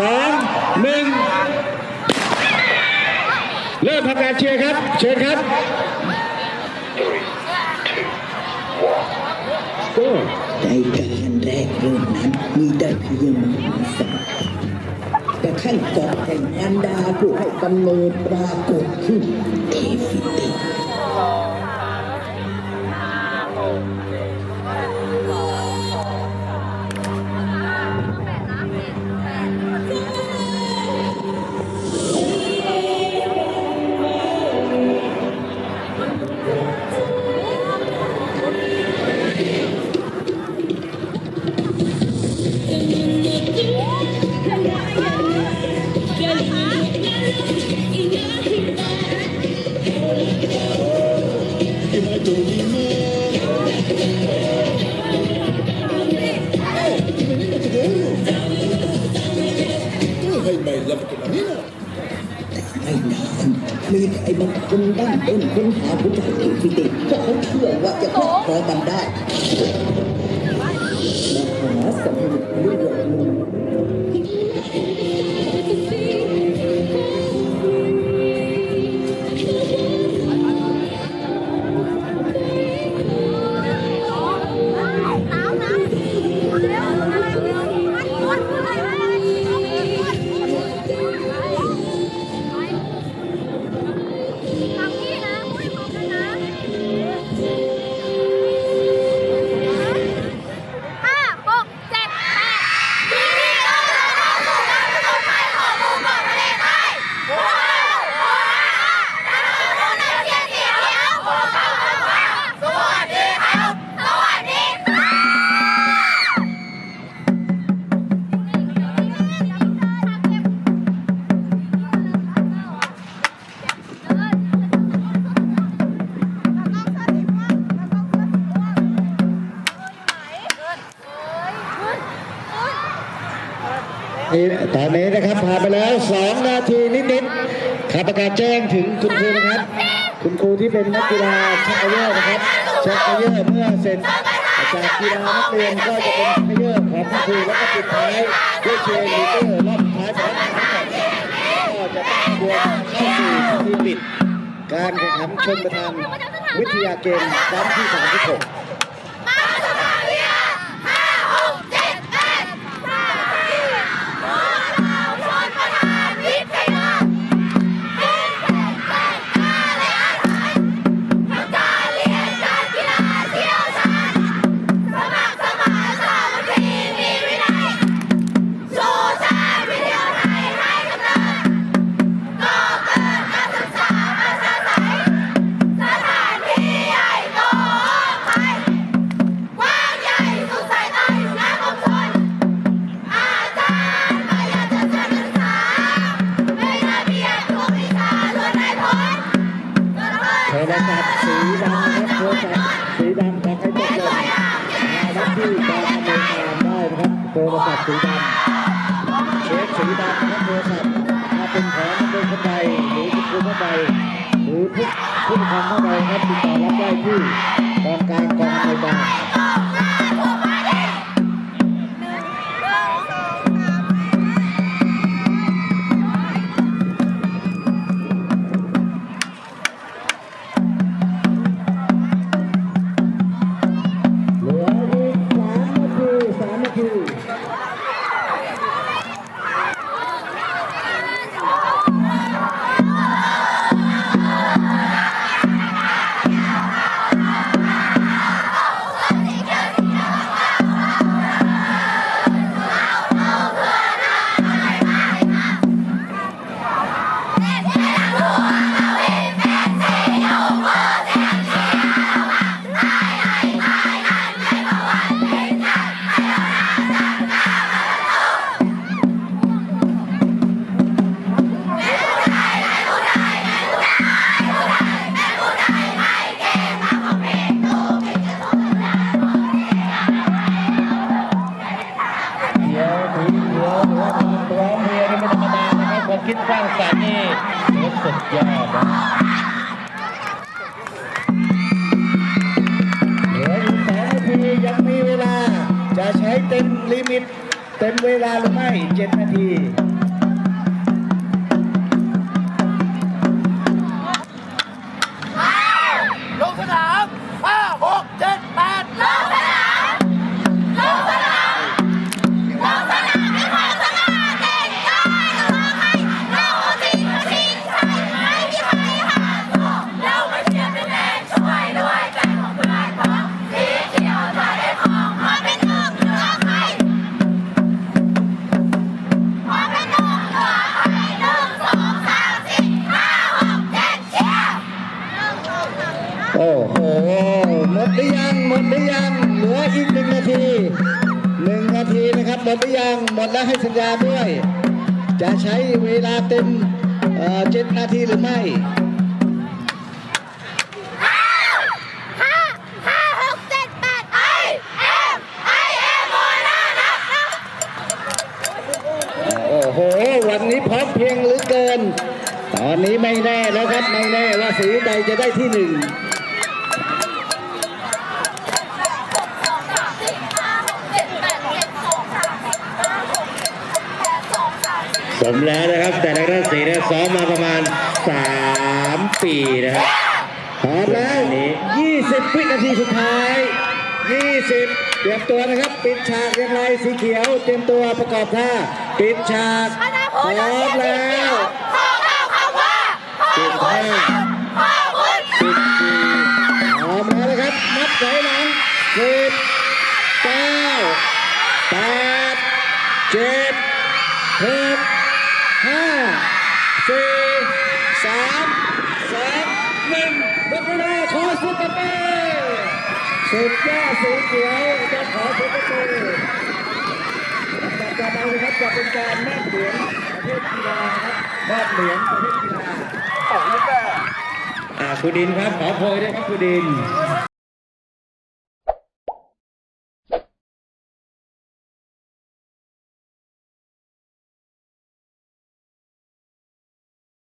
สองหนึ่งเริ่มทำการเชียร์ครับ เชิญครับในการแรกเริ่มนั้นมีได้เพียงหนึ่งสัตว์แต่ขั้นตอนแห่งมารดาผู้ให้กำเนิดปรากฏขึ้นเทฟิติ ม่นานมีใครบางคนดั้งต้นค้นหาผู้ชายเทฟิติเพราะเขาเชื่อว่าจะครอบครองมันได้มหาสมุทรเลือด ตอนนี้นะครับผ่านไปแล้ว 2 นาทีนิดๆขาประกาศแจ้งถึงคุณครูนะครับ คุณครูที่เป็นนักกีฬาชักเยอร์นะครับชักเยอร์เมื่อเสร็จจากกีฬานักเรียนก็จะเป็นชักเยอร์ของคุณครูแล้วก็ปิดท้ายด้วยเชียร์ลีดเดอร์รอบท้ายของทั้งหมก็จะตั้งบวกเข้าสู่พิธีปิด การแข่งขันชนประทานวิทยาเกมครั้งที่36 รับโทรศัพท์สีดำเชฟสีดำรับโทรศัพท์มาเป็นแผนักเรียนคนใดหรือคุณครูท่านใดหรือผู้ผู้ปกครองท่าไปครับติดต่อรับได้ที่กองกลาง ร้างสรรค์นี่ถือว่าสุดยอดนะเหลืออีกสองนาทียังมีเวลา จะใช้เต็มลิมิต เต็มเวลาหรือไม่เจ็ดนาที ทีนะครับหมดหรือยังหมดแล้วให้สัญญาณด้วย จะใช้เวลาเต็มเอ่อเจ็ดนาทีหรือไม่ห้าห้าหกเจ็ดแปดไอเอ็มไอเอ็มโมนานับนับโอ้โหวันนี้พร้อมเพรียงเหรือเกิน ตอนนี้ไม่แน่แล้วครับ ไม่แน่ว่าสีใดจะได้ที่หนึ่ง มแล้วนะครับ แต่ทางด้านสีเนี่ยซ้อมมาประมาณ 3 ปีนะครับพร้อมแล้วนี้20 วินาทีสุดท้าย 20 เตรียมตัวนะครับ ปิดฉากอย่างไรสีเขียว เตรียมตัวประกอบท่าปิดฉากพร้อมแล้วปิดท่าปิดพร้อมแล้วนะครับนับถอยหลังดเจ็ด เวลาขอสุดกระเบสุดยอดสีเขียวจะขอสุดกระเบลำดับต่อไปนะครับจะเป็นการมอบเหรียญประเภทกีฬาครับมอบเหรียญประเภทกีฬาขอ่าคุณดินครับขอโพยด้วยครับคุณดิน